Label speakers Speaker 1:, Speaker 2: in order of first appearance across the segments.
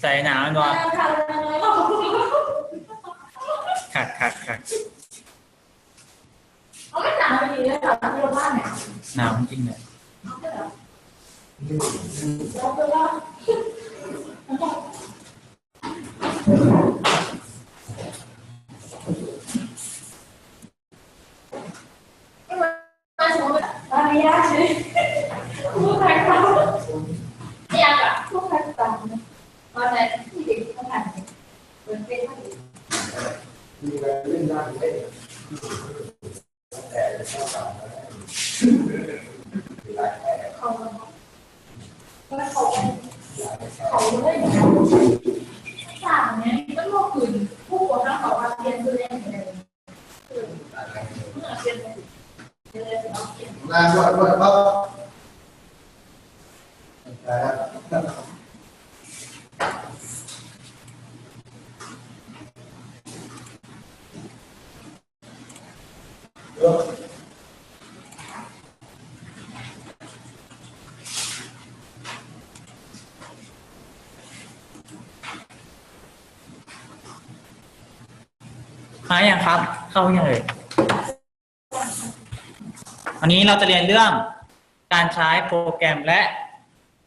Speaker 1: ใส่หนาวมันวะขัดขัดขัด
Speaker 2: เอาไม่ต่างกันดีเลยค่ะที่เราบ้านเนี่ย
Speaker 1: หนาวจริงเลย
Speaker 2: มีกา
Speaker 3: รเล่นได้ไหมแต่ชอบการหลายแผล
Speaker 2: เขาเขาเขาเลยต่างเนี่ยก็โลกอื่นผู้ปกครองเขาว่าเรียนคือเรียนเหมือนเดิมเมื่อเรียนเรียนเอาเรียน
Speaker 3: นด้วยด้วยเพราะแต่
Speaker 1: มาอย่างครับ เข้ายังเลยวันนี้ เราจะเรียนเรื่องการใช้โปรแกรมและ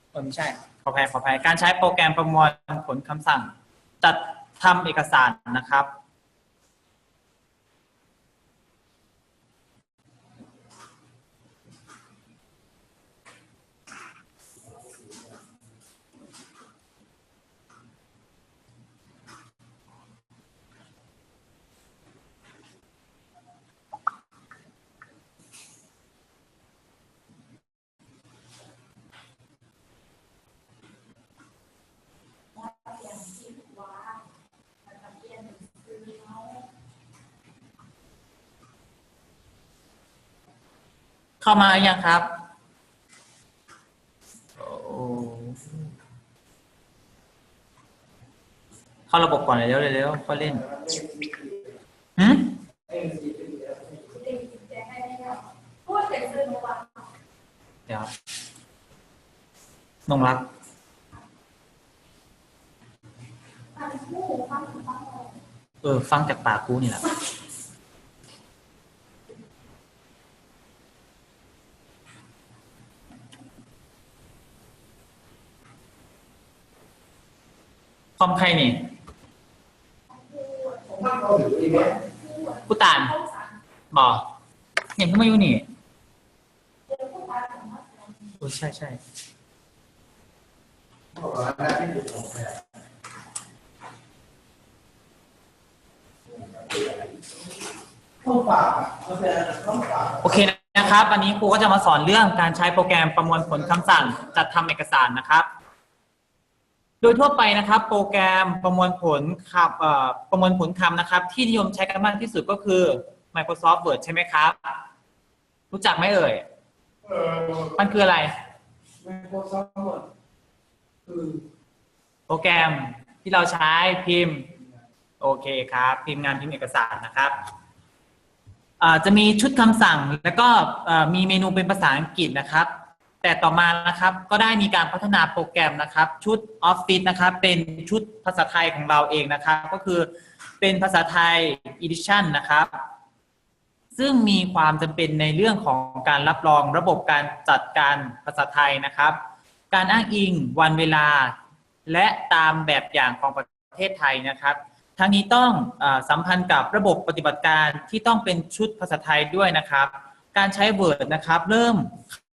Speaker 1: เออไม่ใช่ขออภัยขออภัยการใช้โปรแกรมประมวลผลคำสั่ง จัดทำเอกสารนะครับ เข้ามาหรือยังครับเข้าระบบก่อนเลยเร็วเร็วๆค่อยเล่นหืม
Speaker 2: พูดเสร็จเลยว่า
Speaker 1: เดี๋ยวนงรัก
Speaker 2: ฟังผู้ฟังฟัง
Speaker 1: เออ ฟังจากปากกูนี่แหละ อมใครนี่กูตานบอกเนี่ยเพิ่งมาอยู่นี่โอ้ใช่ใช่
Speaker 3: ต้องแผลเข้าเขาแต่เข้าก
Speaker 1: โอเคนะครับ วันนี้ครูก็จะมาสอนเรื่องการใช้โปรแกรมประมวลผลคำสั่งจัดทำเอกสารนะครับ โดยทั่วไปนะครับ โปรแกรมประมวลผลคำเอ่อประมวลผลคำนะครับ ที่นิยมใช้กันมากที่สุดก็คือ Microsoft Word ใช่ไหมครับ รู้จักไหมเอ่ย
Speaker 3: เออ
Speaker 1: มันคืออะไร
Speaker 3: ไม่พอซ้ำหมดคือ
Speaker 1: โปรแกรมที่เราใช้พิมพ์ โอเคครับ พิมพ์งานพิมพ์เอกสารนะครับอ่าจะมีชุดคำสั่งแล้วก็เอ่อมีเมนูเป็นภาษาอังกฤษนะครับ แต่ต่อมานะครับก็ได้มีการพัฒนาโปรแกรมนะครับ ชุด Office นะครับ เป็นชุดภาษาไทยของเราเองนะครับ ก็คือเป็นภาษาไทย Edition นะครับ ซึ่งมีความจำเป็นในเรื่องของการรับรองระบบการจัดการภาษาไทยนะครับ การอ้างอิงวันเวลา และตามแบบอย่างของประเทศไทยนะครับทั้งนี้ต้องอสัมพันธ์กับระบบปฏิบัติการที่ต้องเป็นชุดภาษาไทยด้วยนะครับ การใช้ Word นะครับ เริ่ม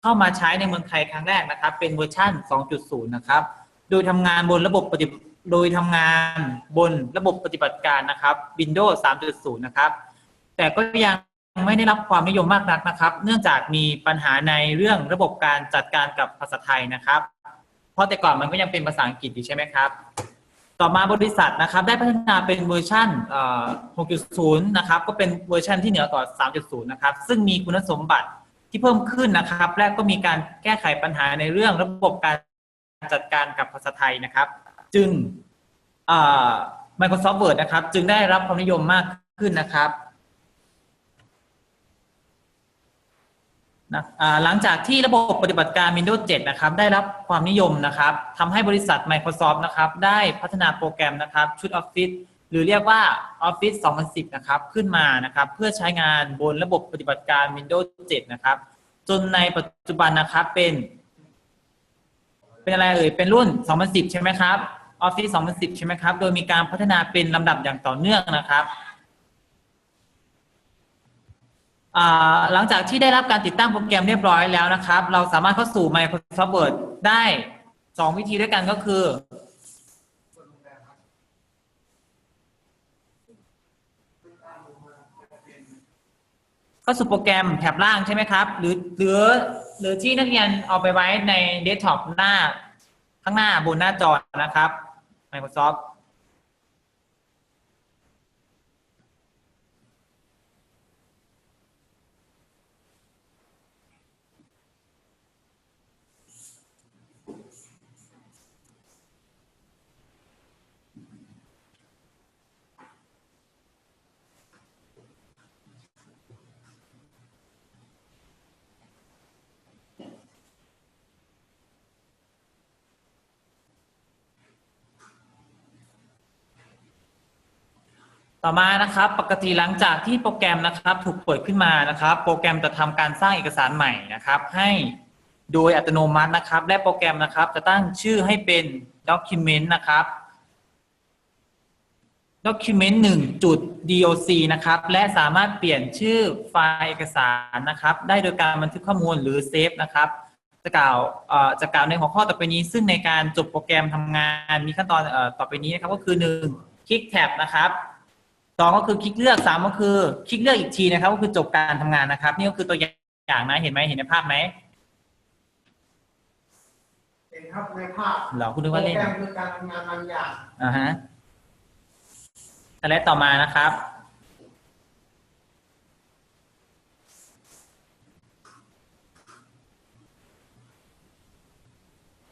Speaker 1: เข้ามาใช้ในเมืองไทยครั้งแรกนะครับ เป็นเวอร์ชัน2.0 นะครับ โดยทำงานบนระบบปฏิโดยทำงานบนระบบปฏิบัติการนะครับ Windows 3.0 นะครับ แต่ก็ยังไม่ได้รับความนิยมมากนักนะครับ เนื่องจากมีปัญหาในเรื่องระบบการจัดการกับภาษาไทยนะครับ เพราะแต่ก่อนมันก็ยังเป็นภาษาอังกฤษอยู่ใช่ไหมครับ ต่อมาบริษัทนะครับ ได้พัฒนาเป็นเวอร์ชัน6.0 นะครับ ก็เป็นเวอร์ชันที่เหนือกว่า 3.0 นะครับ ซึ่งมีคุณสมบัติ ที่เพิ่มขึ้นนะครับ และก็มีการแก้ไขปัญหาในเรื่องระบบการจัดการกับภาษาไทยนะครับ จึง Microsoft Word นะครับ จึงได้รับความนิยมมากขึ้นนะครับนะหลังจากที่ระบบปฏิบัติการ Windows 7 นะครับ ได้รับความนิยมนะครับทำให้บริษัท Microsoft นะครับ ได้พัฒนาโปรแกรมนะครับ ชุด Office หรือเรียกว่า Office 2010 นะครับ ขึ้นมานะครับ เพื่อใช้งานบนระบบปฏิบัติการ Windows 7 นะครับ จนในปัจจุบันนะครับเป็น เป็นอะไรเอ่ย เป็นรุ่น 2010 ใช่ไหมครับ Office 2010 ใช่ไหมครับ โดยมีการพัฒนาเป็นลำดับอย่างต่อเนื่องนะครับหลังจากที่ได้รับการติดตั้งโปรแกรมเรียบร้อยแล้วนะครับ เราสามารถเข้าสู่ Microsoft Word ได้ 2 วิธีด้วยกันก็คือ ก็สู่โปรแกรมแถบล่างใช่ไหมครับ หรือหรือหรือที่นักเรียนเอาไปไว้ในเดสก์ท็อปหน้า ข้างหน้าบนหน้าจอนะครับ Microsoft ต่อมานะครับปกติหลังจากที่โปรแกรมนะครับถูกเปิดขึ้นมานะครับ โปรแกรมจะทำการสร้างเอกสารใหม่นะครับ ให้โดยอัตโนมัตินะครับ และโปรแกรมนะครับ จะตั้งชื่อให้เป็น document นะครับ document 1จุด doc นะครับและสามารถเปลี่ยนชื่อไฟล์เอกสารนะครับ ได้โดยการบันทึกข้อมูลหรือเซฟนะครับจะกล่าวเอ่อจะกล่าวในหัวข้อต่อไปนี้ ซึ่งในการจบโปรแกรมทำงานมีขั้นตอนเอ่อต่อไปนี้นะครับก็คือหนึ่งคลิกแท็บนะครับ สองก็คือคลิกเลือกสามก็คือคลิกเลือกอีกทีนะครับ ก็คือจบการทำงานนะครับ นี่ก็คือตัวอย่างนะเห็นไหมเห็นในภาพไหม
Speaker 3: เห็นครับในภาพ
Speaker 1: เหรอคุณนึกว่าเล่น
Speaker 3: โปรแกรมคือการทำงานบางอย่าง
Speaker 1: อ่าฮะสไลด์ต่อมานะครับ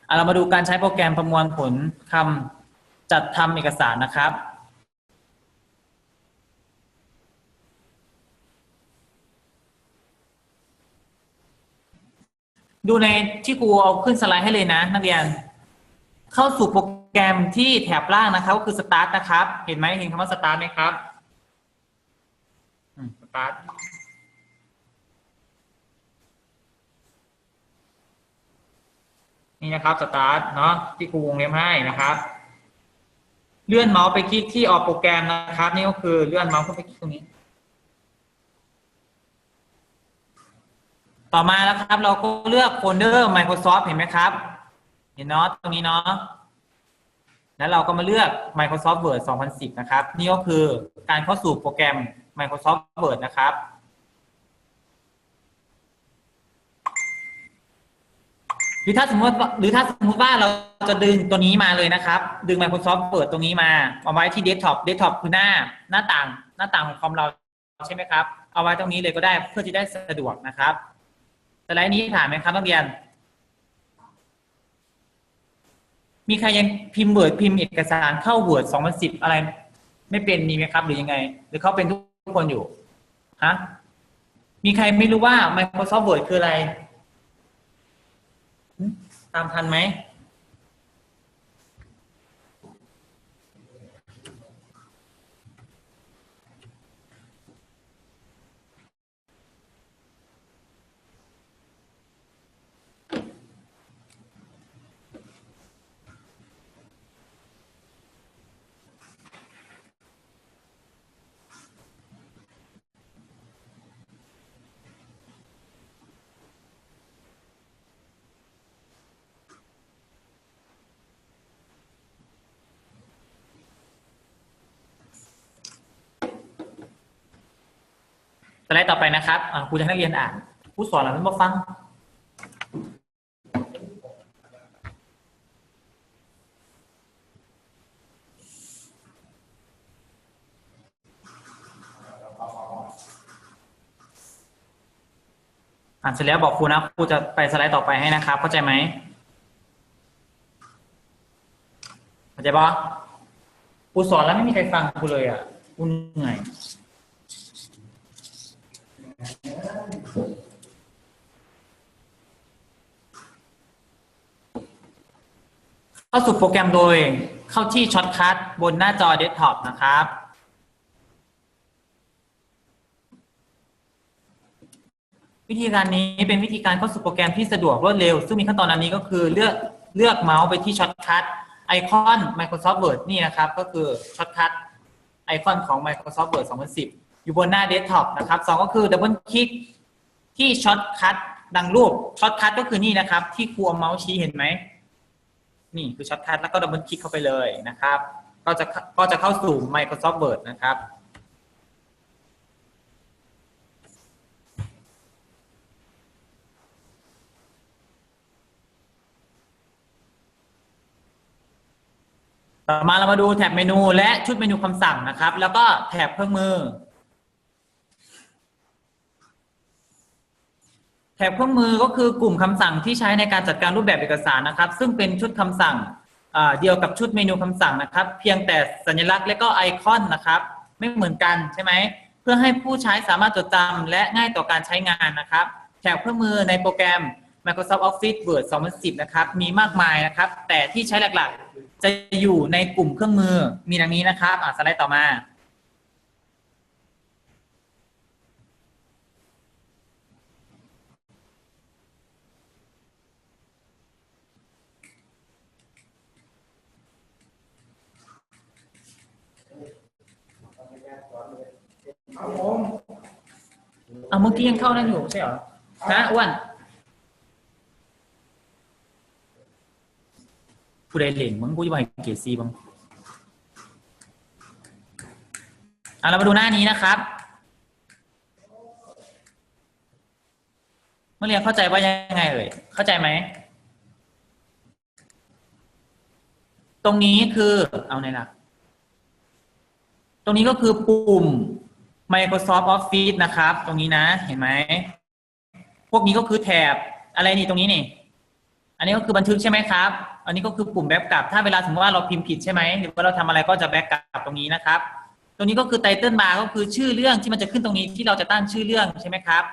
Speaker 1: อะเรามาดูการใช้โปรแกรมประมวลผลคำจัดทำเอกสารนะครับ ดูในที่ครูเอาขึ้นสไลด์ให้เลยนะนักเรียน เข้าสู่โปรแกรมที่แถบล่างนะครับ ก็คือ Start นะครับ เห็นไหมเห็นคำว่า Start ไหมครับอืม Start นี่นะครับ Start เนาะที่ครูวงเล็บให้นะครับ เลื่อนเมาส์ไปคลิกที่ออกโปรแกรมนะครับ นี่ก็คือเลื่อนเมาส์ขึ้นไปคลิกตรงนี้ ต่อมานะครับ เราก็เลือกโฟลเดอร์ Microsoft เห็นไหมครับ เห็นเนาะตรงนี้เนาะแล้วเราก็มาเลือก Microsoft Word 2010 นะครับ นี่ก็คือการเข้าสู่โปรแกรม Microsoft Word นะครับ หรือถ้าสมมติว่าหรือถ้าสมมติว่าเราจะดึงตัวนี้มาเลยนะครับ ดึง Microsoft Word ตรงนี้มาเอาไว้ที่ Desktop Desktop คือหน้าหน้าต่างหน้าต่างของคอมเราใช่ไหมครับ เอาไว้ตรงนี้เลยก็ได้เพื่อที่ได้สะดวกนะครับ สไลด์นี้ผ่านไหมครับนักเรียน มีใครยังพิมพ์เวิร์ดพิมพ์เอกสารเข้าบวชสองพันสิบอะไร ไม่เป็นมีไหมครับ หรือยังไง หรือเขาเป็นทุกคนอยู่ฮะมีใครไม่รู้ว่า Microsoft Word คืออะไร ตามทันไหม สไลด์ต่อไปนะครับครูจะให้นักเรียนอ่านผู้สอนเราไม่มาฟัง อ่านเสร็จแล้วบอกครูนะครูจะไปสไลด์ต่อไปให้นะครับ เข้าใจไหมเข้าใจปะครูสอนแล้วไม่มีใครฟังครูเลยอะครูเหนื่อยาสู่โปรแกรมโดยเข้าที่ช็อตคัทบนหน้าจอเดสก์ท็อปนะครับ วิธีการนี้เป็นวิธีการเข้าสู่โปรแกรมที่สะดวกรวดเร็ว ซึ่งมีขั้นตอนอันนี้ก็คือเลือกเลือกเมาส์ไปที่ช็อตคัทไอคอน Microsoft Word นี่นะครับ ก็คือช็อตคัทไอคอนของ Microsoft Word 2010 อยู่บนหน้าเดสก์ท็อปนะครับสองก็คือดับเบิลคลิกที่ช็อตคัทดังรูปช็อตคัทก็คือนี่นะครับ ที่ครูเอาเมาส์ชี้เห็นไหม นี่คือช็อตคัทแล้วก็ดับเบิลคลิกเข้าไปเลยนะครับ ก็จะก็จะเข้าสู่ Microsoft Word นะครับ ต่อมาเรามาดูแถบเมนูและชุดเมนูคำสั่งนะครับ แล้วก็แถบเครื่องมือ แถบเครื่องมือก็คือกลุ่มคำสั่งที่ใช้ในการจัดการรูปแบบเอกสารนะครับ ซึ่งเป็นชุดคำสั่งเดียวกับชุดเมนูคำสั่งนะครับ เพียงแต่สัญลักษณ์และก็ไอคอนนะครับ ไม่เหมือนกันใช่ไหมเพื่อให้ผู้ใช้สามารถจดจำและง่ายต่อการใช้งานนะครับ แถบเครื่องมือในโปรแกรม Microsoft Office Word 2010 นะครับ มีมากมายนะครับ แต่ที่ใช้หลักๆ จะอยู่ในกลุ่มเครื่องมือมีดังนี้นะครับอะสไลด์ต่อมา
Speaker 3: ครับผม
Speaker 1: เอาเมื่อกี้ยังเข้านั่นอยู่ไม่ใช่เหรอนะอ้วนผู้ใดเหล่งมึงกูจะไปเกรดซีบ้างอะเรามาดูหน้านี้นะครับเมื่อเรียนเข้าใจว่ายังไงเอ่ยเข้าใจไหม ตรงนี้คือเอาไหนล่ะ ตรงนี้ก็คือปุ่ม Microsoft Office นะครับ ตรงนี้นะ เห็นไหม พวกนี้ก็คือแถบอะไรนี่ตรงนี้นี่ อันนี้ก็คือบันทึกใช่ไหมครับ อันนี้ก็คือปุ่มแบ็กกลับ ถ้าเวลาสมมติว่าเราพิมพ์ผิดใช่ไหม หรือว่าเราทำอะไรก็จะแบ็กกลับตรงนี้นะครับ ตรงนี้ก็คือไตเติลบาร์ก็คือชื่อเรื่องที่มันจะขึ้นตรงนี้ที่เราจะตั้งชื่อเรื่องใช่ไหมครับ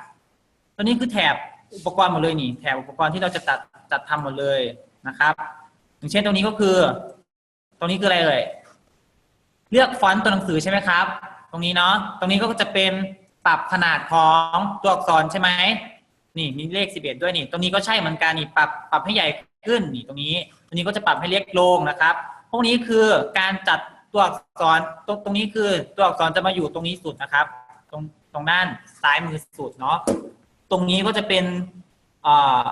Speaker 1: ตัวนี้คือแถบอุปกรณ์หมดเลยนี่ แถบอุปกรณ์ที่เราจะจัดจัดทำหมดเลยนะครับอย่างเช่นตรงนี้ก็คือ ตรงนี้คืออะไรเอ่ย เลือกฟอนต์ตัวหนังสือใช่ไหมครับ รงนี้เนาะตรงนี้ก็จะเป็นปรับขนาดของตัวอักษรใช่ไหมนี่มีเลข11ด้วยนี่ ตรงนี้ก็ใช่เหมือนกันนี่ปรับปรับให้ใหญ่ขึ้นนี่ตรงนี้ ตรงนี้ก็จะปรับให้เล็กลงนะครับ พวกนี้คือการจัดตัวอักษรตรงตรงนี้คือตัวอักษรจะมาอยู่ตรงนี้สุดนะครับ ตรงตรงด้านซ้ายมือสุดเนาะตรงนี้ก็จะเป็นเอ่อ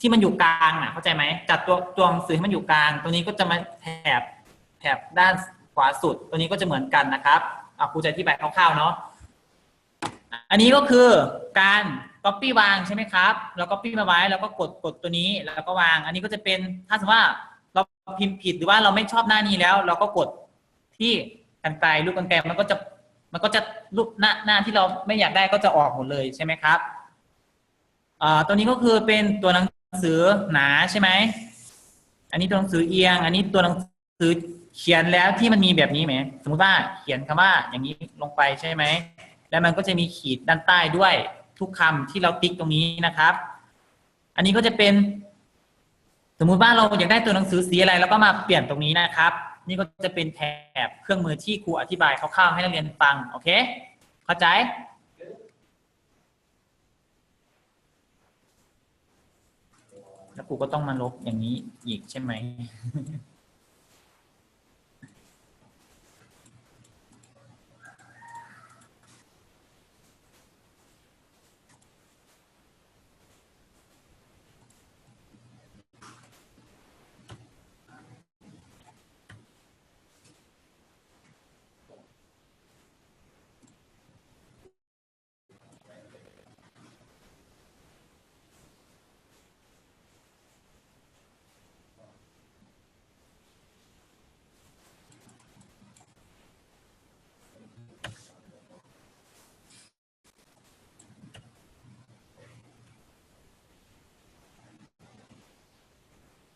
Speaker 1: ที่มันอยู่กลางอะเข้าใจไหมจัดตัวตัวหนังสือให้มันอยู่กลางตรงนี้ก็จะมาแถบแถบด้านขวาสุด ตัวนี้ก็จะเหมือนกันนะครับ อะครูจะอธิบายคร่าวๆเนาะอันนี้ก็คือการ copy วางใช่ไหมครับเรา copy มาไว้แล้วก็กดกดตัวนี้แล้วก็วาง อันนี้ก็จะเป็นถ้าสมมติว่าเราพิมพ์ผิดหรือว่าเราไม่ชอบหน้านี้แล้ว เราก็กดที่กันไกลรูปกันไกลมันก็จะมันก็จะรูปหน้าหน้าที่เราไม่อยากได้ก็จะออกหมดเลยใช่ไหมครับอ่าตัวนี้ก็คือเป็นตัวหนังสือหนาใช่ไหมอันนี้ตัวหนังสือเอียง อันนี้ตัวหนังสือ เขียนแล้วที่มันมีแบบนี้ไหม สมมติว่าเขียนคำว่าอย่างนี้ลงไปใช่ไหม แล้วมันก็จะมีขีดด้านใต้ด้วยทุกคำที่เราติ๊กตรงนี้นะครับ อันนี้ก็จะเป็น สมมุติว่าเราอยากได้ตัวหนังสือสีอะไร แล้วก็มาเปลี่ยนตรงนี้นะครับ นี่ก็จะเป็นแถบเครื่องมือที่ครูอธิบายคร่าวๆให้นักเรียนฟัง โอเค เข้าใจแล้วครูก็ต้องมาลบอย่างนี้อีกใช่ไหม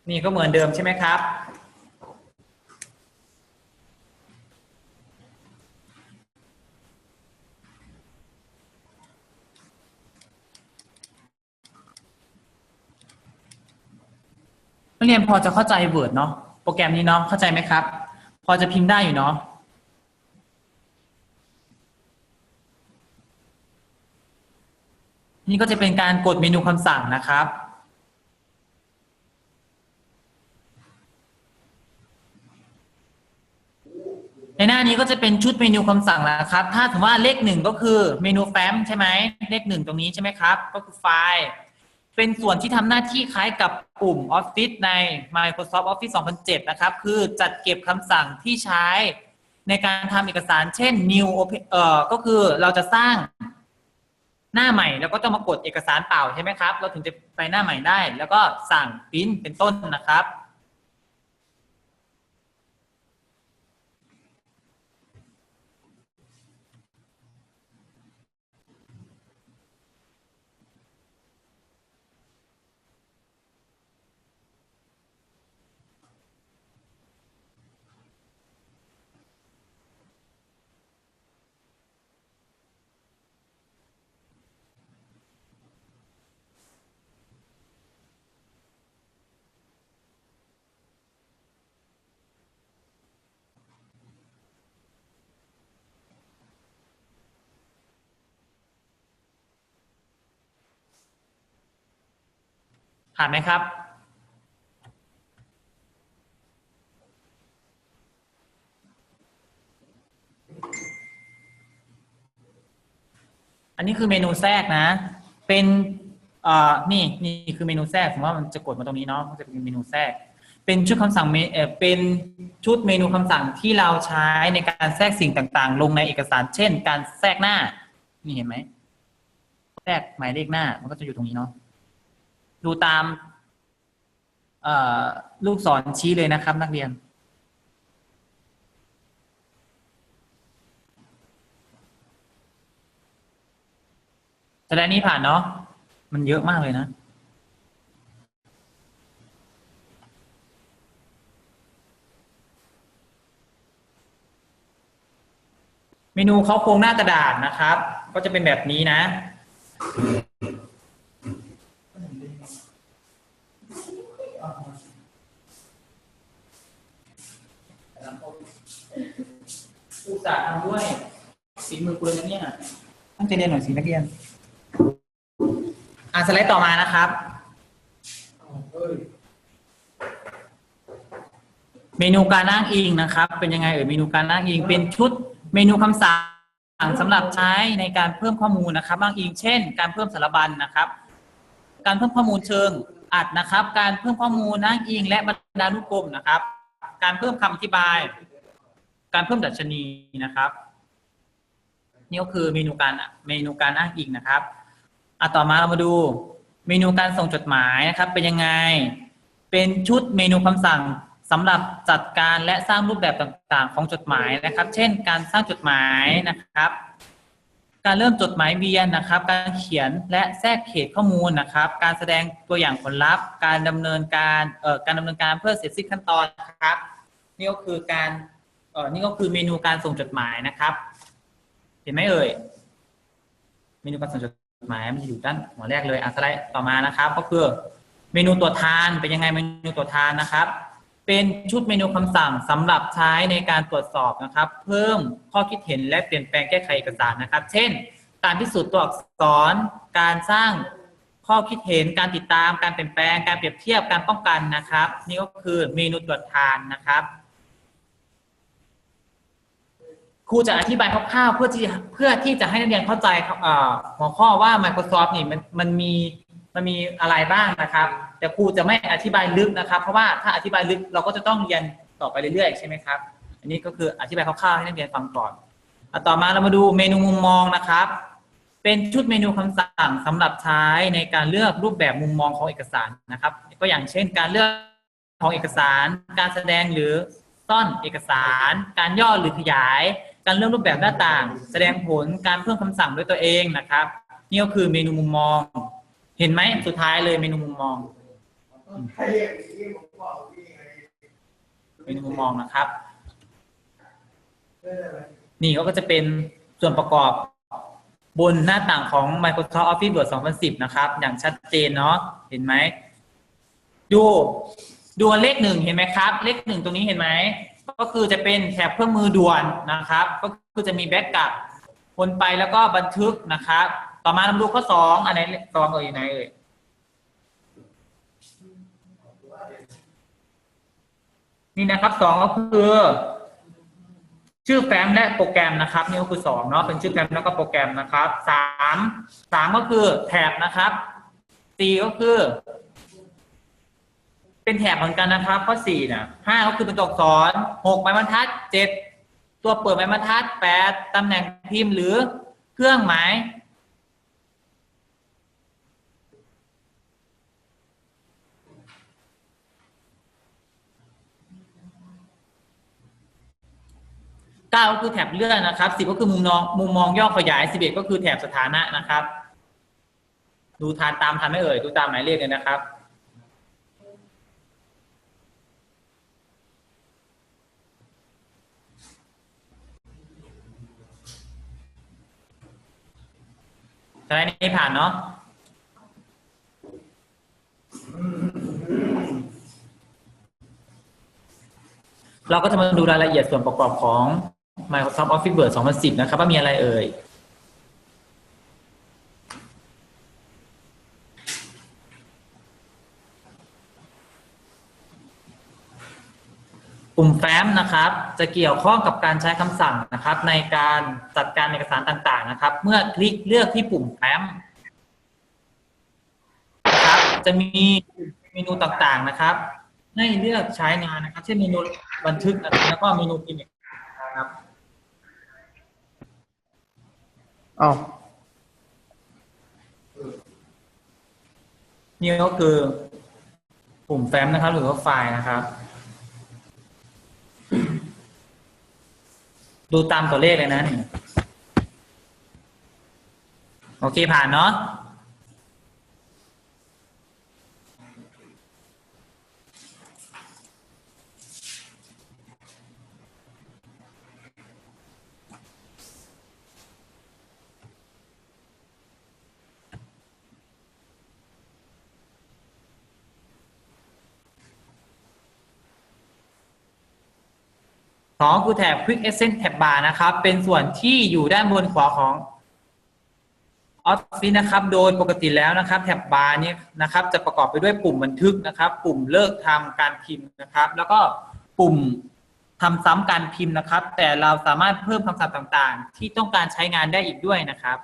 Speaker 1: นี่ก็เหมือนเดิมใช่ไหมครับ นักเรียนพอจะเข้าใจ Word เนาะโปรแกรมนี้เนาะเข้าใจไหมครับ พอจะพิมพ์ได้อยู่เนาะนี่ก็จะเป็นการกดเมนูคำสั่งนะครับ ในหน้านี้ก็จะเป็นชุดเมนูคำสั่งแล้วครับ ถ้าถือว่าเลขหนึ่งก็คือเมนูแฟ้มใช่ไหมเลขหนึ่งตรงนี้ใช่ไหมครับ ก็คือไฟล์ เป็นส่วนที่ทำหน้าที่คล้ายกับปุ่ม Office ใน Microsoft Office 2007 นะครับ คือจัดเก็บคำสั่งที่ใช้ในการทำเอกสาร เช่น new open เอ่อก็คือเราจะสร้างหน้าใหม่แล้วก็ต้องมากดเอกสารเปล่าใช่ไหมครับ เราถึงจะไปหน้าใหม่ได้ แล้วก็สั่งปริ้นเป็นต้นนะครับ ผ่านไหมครับ อันนี้คือเมนูแทรกนะ เป็นเอ่อนี่นี่คือเมนูแทรกผมว่ามันจะกดมาตรงนี้เนาะมันจะเป็นเมนูแทรก เป็นชุดคำสั่งเมเอ่อเป็นชุดเมนูคำสั่งที่เราใช้ในการแทรกสิ่งต่าง ๆ ลงในเอกสาร เช่น การแทรกหน้า นี่เห็นไหมแทรกหมายเลขหน้า มันก็จะอยู่ตรงนี้เนาะ ดูตามลูกศรชี้เลยนะครับ นักเรียน แสดงนี้ผ่านเนาะมันเยอะมากเลยนะเมนูเขาโครงหน้ากระดาษนะครับ ก็จะเป็นแบบนี้นะ ส่าทำด้วยฝีมือคุณนะเนี่ยตั้งใจเรียนหน่อยสินักเรียน อ่าสไลด์ต่อมานะครับ เมนูการอ้างอิงนะครับ เป็นยังไงเอ่ยเมนูการอ้างอิงเป็นชุดเมนูคำสั่งสำหรับใช้ในการเพิ่มข้อมูลนะครับอ้างอิง เช่น การเพิ่มสารบัญนะครับ การเพิ่มข้อมูลเชิงอัดนะครับ การเพิ่มข้อมูลอ้างอิง และบรรดานุกรมนะครับ การเพิ่มคำอธิบาย การเพิ่มดัชนีนะครับ นี่ก็คือเมนูการเมนูการอ้างอิงนะครับอะต่อมาเรามาดูเมนูการส่งจดหมายนะครับ เป็นยังไง เป็นชุดเมนูคำสั่งสำหรับจัดการและสร้างรูปแบบต่างๆ ของจดหมายนะครับ เช่น การสร้างจดหมายนะครับ การเริ่มจดหมายเวียนนะครับ การเขียนและแทรกเขตข้อมูลนะครับ การแสดงตัวอย่างผลลัพธ์ การดำเนินการเอ่อการดำเนินการเพื่อเสร็จสิ้นขั้นตอนนะครับนี่ก็คือการ เออนี่ก็คือเมนูการส่งจดหมายนะครับ เห็นไหมเอ่ย เมนูการส่งจดหมายมันจะอยู่ด้านหัวแรกเลยอะสไลด์ต่อมานะครับ ก็คือเมนูตรวจทานเป็นยังไงเมนูตรวจทานนะครับ เป็นชุดเมนูคำสั่งสำหรับใช้ในการตรวจสอบนะครับ เพิ่มข้อคิดเห็นและเปลี่ยนแปลงแก้ไขเอกสารนะครับ เช่น การพิสูจน์ตัวอักษร การสร้างข้อคิดเห็นการติดตามการเปลี่ยนแปลงการเปรียบเทียบการป้องกันนะครับ นี่ก็คือเมนูตรวจทานนะครับ ครูจะอธิบายคร่าวๆเพื่อที่เพื่อที่จะให้นักเรียนเข้าใจครับเอ่อหัวข้อว่า Microsoft นี่มันมันมีมันมีอะไรบ้างนะครับ แต่ครูจะไม่อธิบายลึกนะครับ เพราะว่าถ้าอธิบายลึกเราก็จะต้องเรียนต่อไปเรื่อยๆใช่ไหมครับ อันนี้ก็คืออธิบายคร่าวๆให้นักเรียนฟังก่อนอต่อมาเรามาดูเมนูมุมมองนะครับ เป็นชุดเมนูคำสั่งสำหรับใช้ในการเลือกรูปแบบมุมมองของเอกสารนะครับ ก็อย่างเช่น การเลือกของเอกสาร การแสดงหรือซ่อนเอกสาร การย่อหรือขยาย การเลือกรูปแบบหน้าต่าง แสดงผลการเพิ่มคำสั่งด้วยตัวเองนะครับ นี่ก็คือเมนูมุมมอง เห็นไหมสุดท้ายเลยเมนูมุมมอง
Speaker 3: เม
Speaker 1: นูมุมมองนะครับ นี่ก็จะเป็นส่วนประกอบบนหน้าต่างของ Microsoft Office Word 2010 นะครับ อย่างชัดเจนเนาะเห็นไหม ดูด่วเลขหนึ่งเห็นไหมครับ เลขหนึ่งตรงนี้เห็นไหม ก็คือจะเป็นแถบเครื่องมือด่วนนะครับ ก็คือจะมีแบ็กกับคนไปแล้วก็บันทึกนะครับ ต่อมาเราดูข้อสองอันไหนสองเอ่ยไหนเอ่ยนี่นะครับสองก็คือ ชื่อแฟ้มและโปรแกรมนะครับนี่ก็คือสองเนาะเป็นชื่อแฟ้มแล้วก็โปรแกรมนะครับสามสามก็คือแถบนะครับสี่ก็คือ เป็นแถบเหมือนกันนะครับ ข้อสี่นะห้าก็คือเป็นตัวอักษรหกไม้บรรทัดเจ็ดตัวเปิดไม้บรรทัดแปดตำแหน่งพิมพ์หรือเครื่องหมายเก้าก็คือแถบเลื่อนนะครับสิบก็คือมุมมองมุมมองย่อขยายสิบเอ็ดก็คือแถบสถานะนะครับ ดูทานตามทันไม่เอ่ยดูตามหมายเลขเลยนะครับ สไลด์นี้ผ่านเนาะเราก็จะมาดูรายละเอียดส่วนประกอบของ Microsoft Office Word 2010 นะครับ ว่ามีอะไรเอ่ย ปุ่มแฟ้มนะครับ จะเกี่ยวข้องกับการใช้คำสั่งนะครับ ในการจัดการเอกสารต่างๆนะครับ เมื่อคลิกเลือกที่ปุ่มแฟ้มนะครับ จะมีเมนูต่างๆนะครับ ให้เลือกใช้งานนะครับ เช่นเมนูบันทึกนะครับแล้วก็เมนูพิมพ์นะครับ
Speaker 3: อ้าว
Speaker 1: นี่ก็คือปุ่มแฟ้มนะครับ หรือว่าไฟล์นะครับ ดูตามตัวเลขเลยนะนี่โอเคผ่านเนาะ สองคือแถบ Quick Essence Tab Bar นะครับ เป็นส่วนที่อยู่ด้านบนขวาของ Office นะครับ โดยปกติแล้วนะครับ แท็บบาร์นี้นะครับ จะประกอบไปด้วยปุ่มบันทึกนะครับ ปุ่มเลิกทำการพิมพ์นะครับ แล้วก็ปุ่มทำซ้ำการพิมพ์นะครับ แต่เราสามารถเพิ่มคำศัพท์ต่างๆ ที่ต้องการใช้งานได้อีกด้วยนะครับ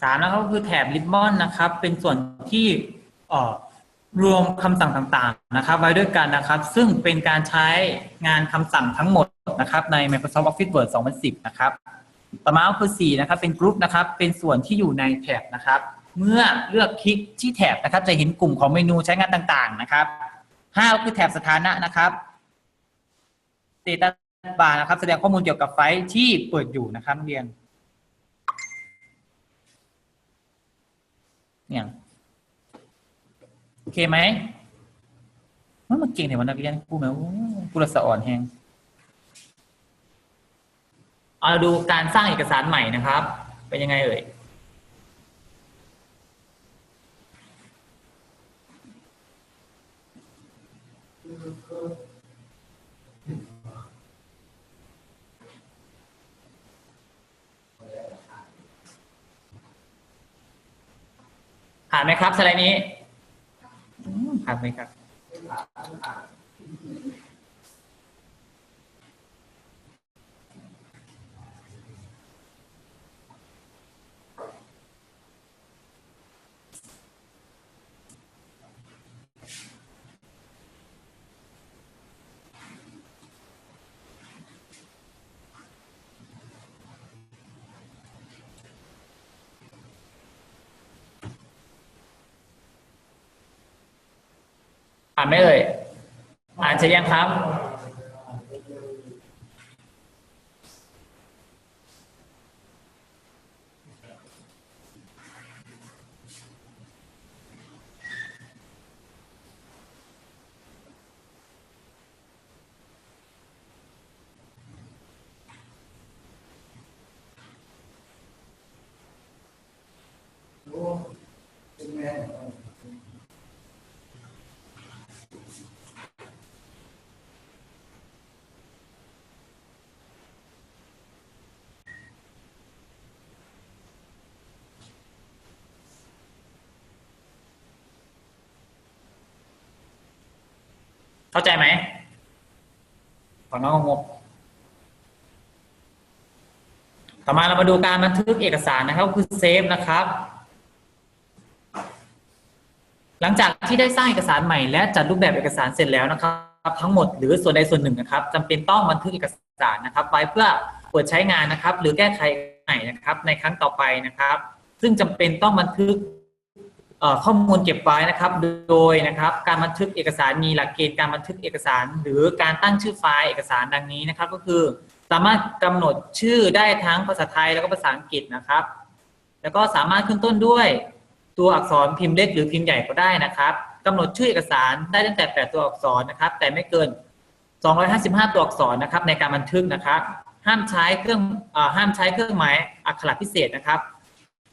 Speaker 1: สามนะครับก็คือแถบ Ribbon นะครับ เป็นส่วนที่รวมคำสั่งต่างๆนะครับ ไว้ด้วยกันนะครับ ซึ่งเป็นการใช้งานคำสั่งทั้งหมดนะครับ ใน Microsoft Office Word 2010 นะครับ ต่อมาก็คือ 4 นะครับ เป็นกรุ๊ปนะครับ เป็นส่วนที่อยู่ในแถบนะครับ เมื่อเลือกคลิกที่แถบนะครับ จะเห็นกลุ่มของเมนูใช้งานต่างๆนะครับ5ก็คือแถบสถานะนะครับ Status Bar นะครับ แสดงข้อมูลเกี่ยวกับไฟล์ที่เปิดอยู่นะครับเรียน เนี่ยโอเคไหมมันมาเก่งเนี่ยวันนักเรียนกูแม่กูละสะอ่อนแฮงเอาดูการสร้างเอกสารใหม่นะครับ เป็นยังไงเอ่ย ผ่านไหมครับสไลด์นี้ผ่านไหมครับ ไหมเอ่ยอ่านใช่ยังครับ เข้าใจไหมฝั่งน้องงงต่อมาเรามาดูการบันทึกเอกสารนะครับก็คือเซฟนะครับ หลังจากที่ได้สร้างเอกสารใหม่และจัดรูปแบบเอกสารเสร็จแล้วนะครับ ทั้งหมดหรือส่วนใดส่วนหนึ่งนะครับจำเป็นต้องบันทึกเอกสารนะครับ ไว้เพื่อเปิดใช้งานนะครับ หรือแก้ไขใหม่นะครับ ในครั้งต่อไปนะครับ ซึ่งจำเป็นต้องบันทึกเอ่อ ข้อมูลเก็บไว้นะครับ โดยนะครับการบันทึกเอกสารมีหลักเกณฑ์การบันทึกเอกสาร หรือการตั้งชื่อไฟล์เอกสารดังนี้นะครับ ก็คือสามารถกำหนดชื่อได้ทั้งภาษาไทยแล้วก็ภาษาอังกฤษนะครับ แล้วก็สามารถขึ้นต้นด้วยตัวอักษรพิมพ์เล็กหรือพิมพ์ใหญ่ก็ได้นะครับกำหนดชื่อเอกสารได้ตั้งแต่ 8 ตัวอักษรนะครับ แต่ไม่เกิน 255 ตัวอักษรนะครับ ในการบันทึกนะครับ ห้ามใช้เครื่องอห้ามใช้เครื่องหมายอักขระพิเศษนะครับ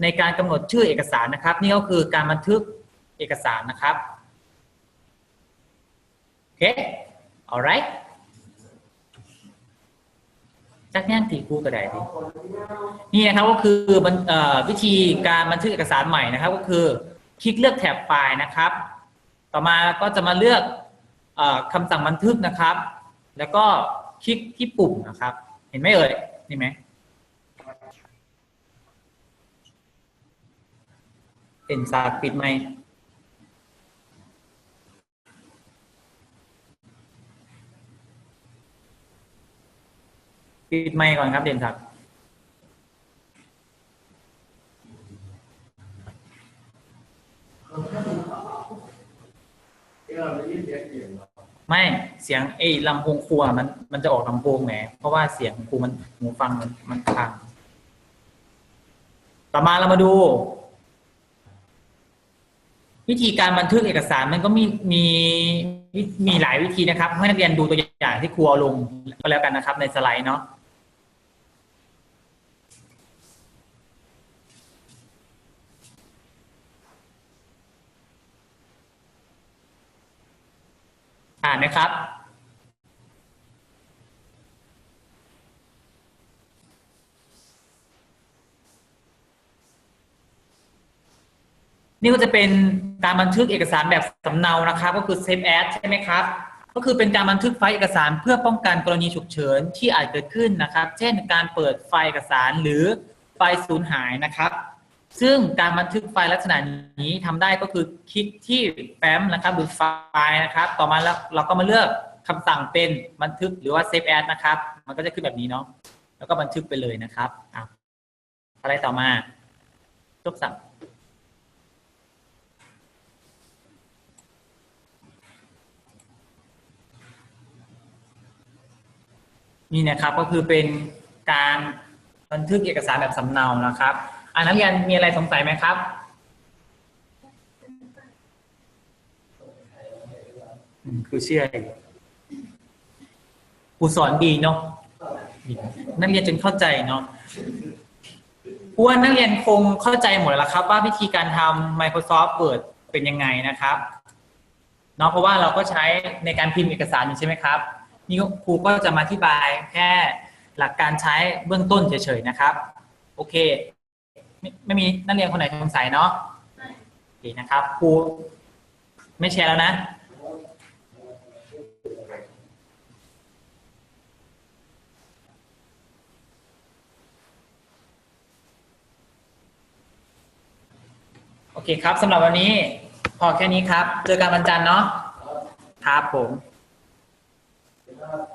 Speaker 1: ในการกำหนดชื่อเอกสารนะครับ นี่ก็คือการบันทึกเอกสารนะครับโอเค alright จักแน่นตีคู่กระไดดินี่นะครับก็คืออวิธีการบันทึกเอกสารใหม่นะครับ ก็คือคลิกเลือกแถบไฟล์นะครับ ต่อมาก็จะมาเลือกอ่อคำสั่งบันทึกนะครับ แล้วก็คลิกที่ปุ่มนะครับ เห็นไหมเอ่ยนี่ไหม เป็นสากปิดไหมปิดไมค์ก่อนครับเด่นศักดิ์
Speaker 3: ที่เราได้ยินเสียงเสียง
Speaker 1: ไม่เสียงไอ้ลำโพงครัวมันมันจะออกลำโพงแหมเพราะว่าเสียงครูมันหูฟังมันมันพังต่อมาเรามาดู วิธีการบันทึกเอกสารมันก็มีมีมีหลายวิธีนะครับ ให้นักเรียนดูตัวอย่างที่ครูเอาลงก็แล้วกันนะครับ ในสไลด์เนาะอ่านนะครับ นี่ก็จะเป็นการบันทึกเอกสารแบบสำเนานะครับ ก็คือ save as ใช่ไหมครับ ก็คือเป็นการบันทึกไฟล์เอกสารเพื่อป้องกันกรณีฉุกเฉินที่อาจเกิดขึ้นนะครับ เช่น การเปิดไฟล์เอกสารหรือไฟล์สูญหายนะครับ ซึ่งการบันทึกไฟล์ลักษณะนี้ทำได้ก็คือคลิกที่แฟ้มนะครับหรือไฟล์นะครับ ต่อมาแล้วเราก็มาเลือกคำสั่งเป็นบันทึกหรือว่า save as นะครับ มันก็จะขึ้นแบบนี้เนาะแล้วก็บันทึกไปเลยนะครับอะอะไรต่อมาจบสั่ง นี่นะครับก็คือเป็นการบันทึกเอกสารแบบสำเนานะครับอ่านักเรียนมีอะไรสงสัยไหมครับอืมคือเชื่ออยู่ครูสอนดีเนาะนักเรียนจนเข้าใจเนาะครูว่านักเรียนคงเข้าใจหมดแล้วครับ ว่าวิธีการทำ Microsoft Word เป็นยังไงนะครับเนาะเพราะว่าเราก็ใช้ในการพิมพ์เอกสารอยู่ใช่ไหมครับ นี่ครูก็จะมาอธิบายแค่หลักการใช้เบื้องต้นเฉยๆนะครับ โอเค ไม่ไม่มีนักเรียนคนไหนสงสัยเนาะโอเคนะครับครูไม่แชร์แล้วนะโอเคครับสำหรับวันนี้ พอแค่นี้ครับ เจอกันวันจันทร์เนาะครับผม Uh,